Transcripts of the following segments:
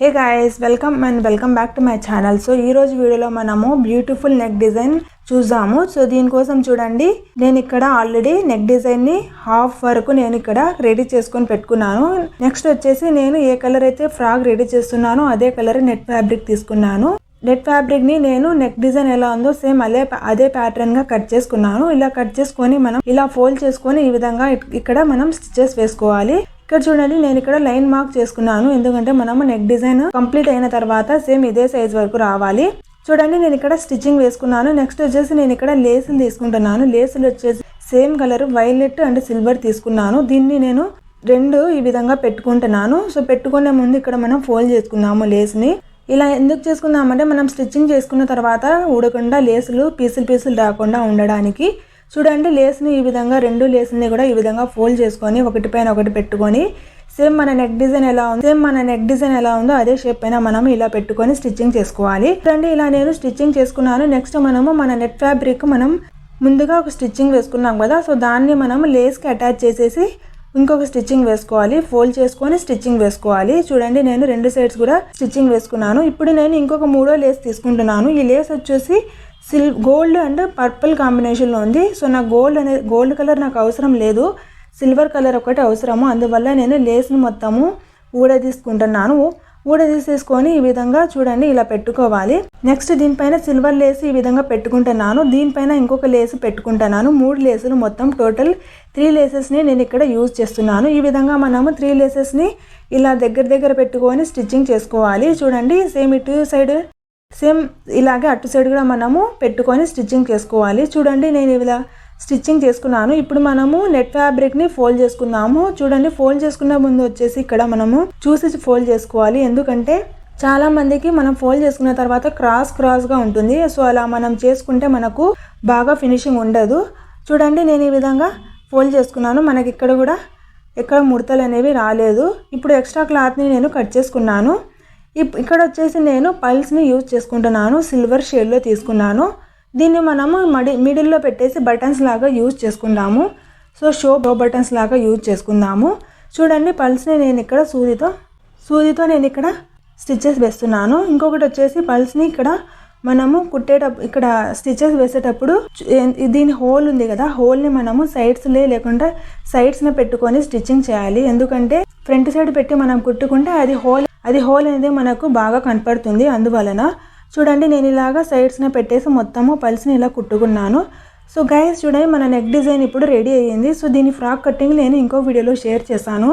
Hey guys welcome and welcome back to my channel so ఈ రోజు వీడియోలో మనము బ్యూటిఫుల్ నెక్ డిజైన్ చూద్దాము. సో దీనికోసం చూడండి. నేను ఇక్కడ ఆల్రెడీ నెక్ డిజైన్ని హాఫ్ వరకు నేను ఇక్కడ రెడీ చేసుకొని పెట్టుకున్నాను. నెక్స్ట్ వచ్చేసి నేను ఏ కలర్ అయితే ఫ్రాక్ రెడీ చేస్తున్నానో అదే కలర్ నెట్ ఫ్యాబ్రిక్ తీసుకున్నాను. నెట్ ఫ్యాబ్రిక్ని నేను నెక్ డిజైన్ ఎలా ఉందో సేమ్ అదే అదే ప్యాటర్న్గా కట్ చేసుకున్నాను. ఇలా కట్ చేసుకొని మనం ఇలా ఫోల్డ్ చేసుకొని ఈ విధంగా ఇక్కడ మనం స్టిచెస్ వేసుకోవాలి. ఇక్కడ చూడండి నేను ఇక్కడ లైన్ మార్క్ చేసుకున్నాను. ఎందుకంటే మనము నెక్ డిజైన్ కంప్లీట్ అయిన తర్వాత సేమ్ ఇదే సైజ్ వరకు రావాలి. చూడండి నేను ఇక్కడ స్టిచ్చింగ్ వేసుకున్నాను. నెక్స్ట్ వచ్చేసి నేను ఇక్కడ లేసులు తీసుకుంటున్నాను. లేసులు వచ్చేసి same colour violet and silver తీసుకున్నాను. దీన్ని నేను రెండు ఈ విధంగా పెట్టుకుంటున్నాను. సో పెట్టుకునే ముందు ఇక్కడ మనం ఫోల్డ్ చేసుకున్నాము లేస్ని ఇలా ఎందుకు చేసుకున్నామంటే మనం స్టిచ్చింగ్ చేసుకున్న తర్వాత ఊడకుండా లేసులు పీసులు పీసులు రాకుండా ఉండడానికి చూడండి లేస్ని ఈ విధంగా రెండు లేస్ని కూడా ఈ విధంగా ఫోల్డ్ చేసుకొని ఒకటి పైన ఒకటి పెట్టుకొని సేమ్ మన నెక్ డిజైన్ ఎలా ఉంది సేమ్ మన నెక్ డిజైన్ ఎలా ఉందో అదే షేప్ పైన మనం ఇలా పెట్టుకొని స్టిచ్చింగ్ చేసుకోవాలి. చూడండి ఇలా నేను స్టిచ్చింగ్ చేసుకున్నాను. నెక్స్ట్ మనము మన నెట్ ఫ్యాబ్రిక్ మనం ముందుగా ఒక స్టిచ్చింగ్ వేసుకున్నాం కదా సో దాన్ని మనం లేస్కి అటాచ్ చేసేసి ఇంకొక స్టిచ్చింగ్ వేసుకోవాలి ఫోల్డ్ చేసుకొని స్టిచ్చింగ్ వేసుకోవాలి. చూడండి నేను రెండు సైడ్స్ కూడా స్టిచ్చింగ్ వేసుకున్నాను. ఇప్పుడు నేను ఇంకొక మూడో లేస్ తీసుకుంటున్నాను. ఈ లేస్ వచ్చేసి సిల్ గోల్డ్ అండ్ పర్పుల్ కాంబినేషన్లో ఉంది. సో నాకు గోల్డ్ అనే గోల్డ్ కలర్ నాకు అవసరం లేదు. సిల్వర్ కలర్ ఒకటి అవసరము. అందువల్ల నేను లేస్ని మొత్తము ఊడదీసుకుంటున్నాను. ఊడదీసేసుకొని ఈ విధంగా చూడండి ఇలా పెట్టుకోవాలి. నెక్స్ట్ దీనిపైన సిల్వర్ లేస్ ఈ విధంగా పెట్టుకుంటున్నాను. దీనిపైన ఇంకొక లేస్ పెట్టుకుంటున్నాను. మూడు లేసులు మొత్తం టోటల్ త్రీ లేసెస్ని నేను ఇక్కడ యూజ్ చేస్తున్నాను. ఈ విధంగా మనము త్రీ లేసెస్ని ఇలా దగ్గర దగ్గర పెట్టుకొని స్టిచ్చింగ్ చేసుకోవాలి. చూడండి సేమ్ ఇటు సైడ్ సేమ్ ఇలాగే అటు సైడ్ కూడా మనము పెట్టుకొని స్టిచ్చింగ్ చేసుకోవాలి. చూడండి నేను ఇలా స్టిచ్చింగ్ చేసుకున్నాను. ఇప్పుడు మనము నెట్ ఫ్యాబ్రిక్ని ఫోల్డ్ చేసుకుందాము. చూడండి ఫోల్డ్ చేసుకున్న ముందు వచ్చేసి ఇక్కడ మనము చూసి ఫోల్డ్ చేసుకోవాలి. ఎందుకంటే చాలా మందికి మనం ఫోల్డ్ చేసుకున్న తర్వాత క్రాస్ క్రాస్గా ఉంటుంది. సో అలా మనం చేసుకుంటే మనకు బాగా ఫినిషింగ్ ఉండదు. చూడండి నేను ఈ విధంగా ఫోల్డ్ చేసుకున్నాను. మనకి ఇక్కడ కూడా ఎక్కడ ముడతలు అనేవి రాలేదు. ఇప్పుడు ఎక్స్ట్రా క్లాత్ని నేను కట్ చేసుకున్నాను. ఇప్- ఇక్కడ వచ్చేసి నేను పల్స్ని యూజ్ చేసుకుంటున్నాను. సిల్వర్ షేడ్లో తీసుకున్నాను. దీన్ని మనము మడి మిడిల్లో పెట్టేసి బటన్స్ లాగా యూజ్ చేసుకుందాము. సో షో బో బటన్స్ లాగా యూజ్ చేసుకుందాము. చూడండి పల్స్ని నేను ఇక్కడ సూదితో సూదితో నేను ఇక్కడ స్టిచ్చెస్ వేస్తున్నాను. ఇంకొకటి వచ్చేసి పల్స్ని ఇక్కడ మనము కుట్టేటప్పుడు ఇక్కడ స్టిచెస్ వేసేటప్పుడు దీని హోల్ ఉంది కదా హోల్ని మనము సైడ్స్లే లేకుండా సైడ్స్ని పెట్టుకొని స్టిచ్చింగ్ చేయాలి. ఎందుకంటే ఫ్రంట్ సైడ్ పెట్టి మనం కుట్టుకుంటే అది హోల్ అది హోల్ అనేది మనకు బాగా కనపడుతుంది. అందువలన చూడండి నేను ఇలాగా సైడ్స్ని పెట్టేసి మొత్తము పల్స్ని ఇలా కుట్టుకున్నాను. సో గైస్ చూడండి మన నెక్ డిజైన్ ఇప్పుడు రెడీ అయ్యింది. సో దీని ఫ్రాక్ కటింగ్ నేను ఇంకో వీడియోలో షేర్ చేశాను.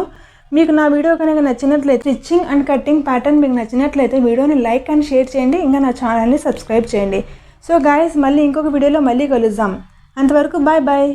మీకు నా వీడియో కనుక నచ్చినట్లయితే స్టిచ్చింగ్ అండ్ కటింగ్ ప్యాటర్న్ మీకు నచ్చినట్లయితే వీడియోని లైక్ అండ్ షేర్ చేయండి. ఇంకా నా ఛానల్ని సబ్స్క్రైబ్ చేయండి. సో గాయస్ మళ్ళీ ఇంకొక వీడియోలో మళ్ళీ కలుద్దాం. అంతవరకు బాయ్ బాయ్